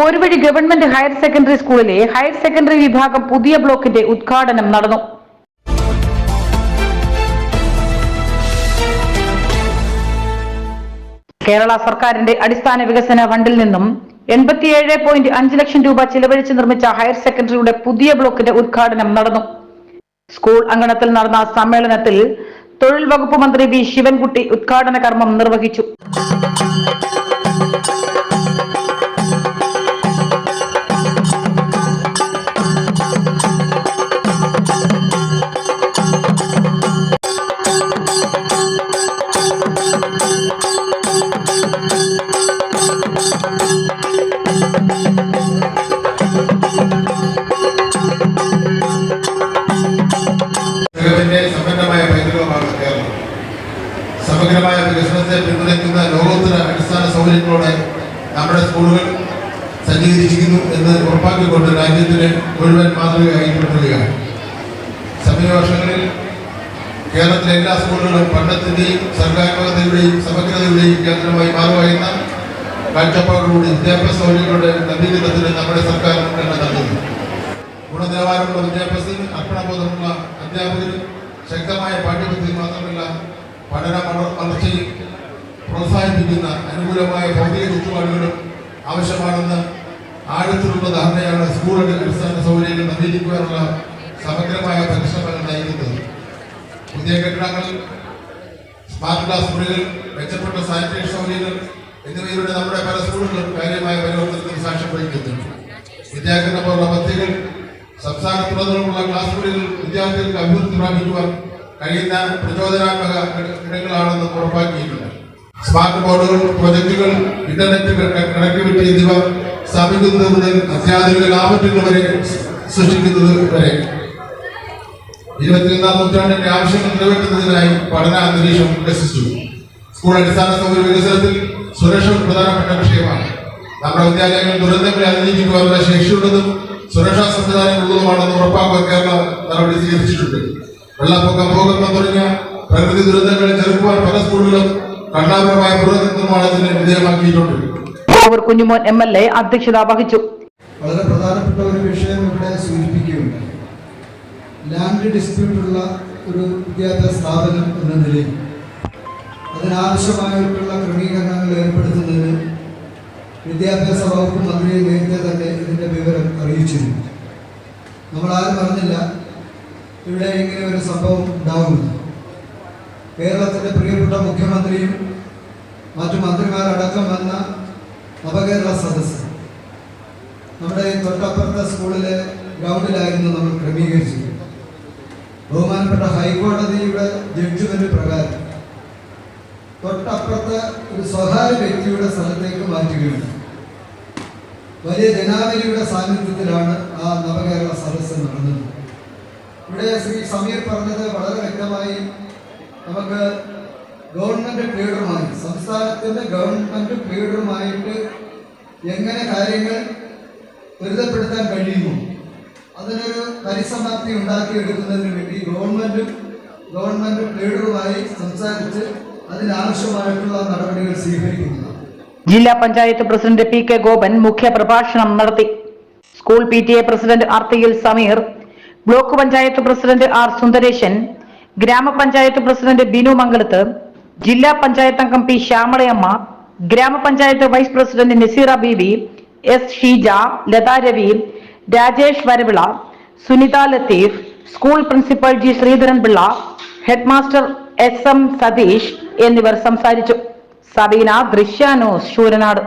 Poruvazhi government higher secondary സ്കൂളിലെ higher secondary വിഭാഗം പുതിയ ബ്ലോക്കിന്റെ ഉദ്ഘാടനം നടന്നു. കേരള സർക്കാരിന്റെ അടിസ്ഥാന വികസന ഫണ്ടിൽ നിന്നും എൺപത്തിയേഴ് പോയിന്റ് അഞ്ച് ലക്ഷം രൂപ ചിലവഴിച്ച് നിർമ്മിച്ച ഹയർ സെക്കൻഡറിയുടെ പുതിയ ബ്ലോക്കിന്റെ ഉദ്ഘാടനം നടന്നു. സ്കൂൾ അങ്കണത്തിൽ നടന്ന സമ്മേളനത്തിൽ തൊഴിൽ വകുപ്പ് മന്ത്രി വി ശിവൻകുട്ടി ഉദ്ഘാടന കർമ്മം നിർവഹിച്ചു. സമഗ്രമായ വികസനത്തെ പിന്തുണയ്ക്കുന്ന ലോകോത്തര അടിസ്ഥാന സൗകര്യങ്ങളോടെ നമ്മുടെ സ്കൂളുകൾ സജ്ജീകരിച്ചിരിക്കുന്നു എന്ന് ഉറപ്പാക്കിക്കൊണ്ട് രാജ്യത്തിന് മുഴുവൻ മാതൃകയായി തുടരുകയാണ് സമീപ വർഷങ്ങളിൽ കേരളത്തിലെ എല്ലാ സ്കൂളുകളും പഠനത്തിന്റെയും സർഗാത്മകതയുടെയും സമഗ്രതയുടെയും കേന്ദ്രമായി മാറുവായിരുന്ന കാഴ്ചപ്പാടോടുകൂടി വിദ്യാഭ്യാസ സൗകര്യങ്ങളുടെ നവീകരണത്തിന് നമ്മുടെ സർക്കാർ മുൻഗണന നൽകുന്നു. ഗുണനിലവാരമുള്ള വിദ്യാഭ്യാസത്തിന് അർപ്പണബോധമുള്ള അധ്യാപകരും ശക്തമായ പാഠ്യപദ്ധതി മാത്രമല്ല പഠന വളർച്ചയും പ്രോത്സാഹിപ്പിക്കുന്ന അനുകൂലമായ ഭൗതിക ചുറ്റുപാടുകളും ആവശ്യമാണെന്ന് ആഴത്തിലുള്ള ധാരണയാണ് സ്കൂളുകളുടെ അടിസ്ഥാന സൗകര്യങ്ങൾ നവീകരിക്കുവാനുള്ള സമഗ്രമായ പരിശ്രമങ്ങൾ നയിക്കുന്നത്. പുതിയ കെട്ടിടങ്ങൾ സ്മാർട്ട് ക്ലാസ് മുറികൾ മെച്ചപ്പെട്ട സാനിറ്റേഷൻ സൗകര്യങ്ങൾ എന്നിവയിലൂടെ നമ്മുടെ പല സ്കൂളുകളും കാര്യമായ പരിവർത്തനത്തിന് സാക്ഷ്യം വഹിക്കുന്നുണ്ട് വിദ്യാഭ്യാസ പോലുള്ള പദ്ധതികൾ സംസ്ഥാനത്തുടനീളമുള്ള ക്ലാസ് മുറികൾ വിദ്യാർത്ഥികൾക്ക് അഭിവൃദ്ധി പ്രാപിക്കുവാൻ കഴിയുന്ന പ്രചോദനാത്മക ഇടങ്ങളാണെന്ന് ഉറപ്പാക്കിയിട്ടുണ്ട്. സ്മാർട്ട് ബോർഡുകൾ പ്രൊജക്ടുകൾ ഇന്റർനെറ്റ് കണക്ടിവിറ്റി എന്നിവ സ്ഥാപിക്കുന്നത് മുതൽ അത്യാധുനിക ലാഭറ്റുകൾ വരെ സൃഷ്ടിക്കുന്നത് വരെ ഇരുപത്തിയൊന്നാം നൂറ്റാണ്ടിന്റെ ആവശ്യങ്ങൾ നിറവേറ്റുന്നതിനായി പഠന അന്തരീക്ഷം വികസിച്ചു സ്കൂൾ അടിസ്ഥാന സൗകര്യ വികസനത്തിൽ സുരക്ഷ പ്രധാനപ്പെട്ട വിഷയമാണ്. നമ്മുടെ വിദ്യാലയങ്ങൾ ദുരന്തങ്ങളെ അതിജീവിക്കുവാനുള്ള ശേഷിയുള്ളതും സുരക്ഷാ സംവിധാനങ്ങളുള്ളതുമാണെന്ന് ഉറപ്പാക്കാൻ കേരള നടപടി സ്വീകരിച്ചിട്ടുണ്ട്. വെള്ളപ്പൊക്കം ഭൂകമ്പം തുടങ്ങിയ പ്രകൃതി ദുരന്തങ്ങളെ ചെറുക്കുവാൻ പല സ്കൂളുകളും കണ്ണാപരമായ പുനർനിർമ്മാണത്തിന് വിധേയമാക്കിയിട്ടുണ്ട്. അവർ കുഞ്ഞുമോൻ എം എൽ എ അധ്യക്ഷത വഹിച്ചു. വളരെ പ്രധാനപ്പെട്ട ഒരു വിഷയം ഇവിടെ സൂചിപ്പിക്കുകയുണ്ടായി ലാൻഡ് ഡിസ്പ്യൂട്ടുള്ള ഒരു വിദ്യാഭ്യാസ സ്ഥാപനം എന്ന നിലയിൽ അതിനാവശ്യമായിട്ടുള്ള ക്രമീകരണങ്ങൾ ഏർപ്പെടുത്തുന്നതിന് വിദ്യാഭ്യാസ വകുപ്പ് മന്ത്രിയെ നേരത്തെ തന്നെ ഇതിന്റെ വിവരം അറിയിച്ചിരുന്നു. നമ്മളാരും പറഞ്ഞില്ല ഇവിടെ ഇങ്ങനെ ഒരു സംഭവം ഉണ്ടാകുമെന്ന്. കേരളത്തിന്റെ പ്രിയപ്പെട്ട മുഖ്യമന്ത്രിയും മറ്റു മന്ത്രിമാരടക്കം വന്ന നവകേരള സദസ്സ്. നമ്മുടെ തൊട്ടപ്പുറത്തെ സ്കൂളിലെ ഗ്രൗണ്ടിലായിരുന്നു നമ്മൾ ക്രമീകരിച്ചത്. ബഹുമാനപ്പെട്ട ഹൈക്കോടതിയുടെ ജഡ്ജ്മെന്റ് പ്രകാരം തൊട്ടപ്പുറത്തെ ഒരു സ്വകാര്യ വ്യക്തിയുടെ സ്ഥലത്തേക്ക് മാറ്റുകയാണ്. വലിയ ജനാവലിയുടെ സാന്നിധ്യത്തിലാണ് ആ നവകേരള സദസ്സ് നടന്നത്. ഇവിടെ ശ്രീ സമീർ പറഞ്ഞത് വളരെ വ്യക്തമായി. നമുക്ക് ഗവൺമെന്റ് പ്ലീഡറുമായി സംസ്ഥാനത്തിന്റെ ഗവൺമെന്റ് പ്ലീഡറുമായിട്ട് എങ്ങനെ കാര്യങ്ങൾ ത്വരിതപ്പെടുത്താൻ കഴിയുമോ? പരിസമാപ്തി ഉണ്ടാക്കിയെടുക്കുന്നതിന് വേണ്ടി ഗവൺമെന്റും ഗവൺമെന്റ് ലീഡറുമായി സംസാരിച്ച് അതിനാവശ്യമായിട്ടുള്ള നടപടികൾ സ്വീകരിക്കുന്നു. ജില്ലാ panchayat president P K Gopan മുഖ്യപ്രഭാഷണം നടത്തി. School P T A president ആർത്തിയിൽ Sameer block panchayat president R Sundaresan ഗ്രാമപഞ്ചായത്ത് പ്രസിഡന്റ് ബിനു മംഗലത്ത് ജില്ലാ പഞ്ചായത്ത് അംഗം പി ശ്യാമളയമ്മ ഗ്രാമപഞ്ചായത്ത് vice president Naseera Beevi S Sheeja Latha Ravi Rajesh Varavila Sunitha Latheef school principal G Sreedharan Pillai headmaster S M Satheesh എന്നിവർ സംസാരിച്ചു. സബീന ദൃശ്യാനോസ് ശൂരനാട്.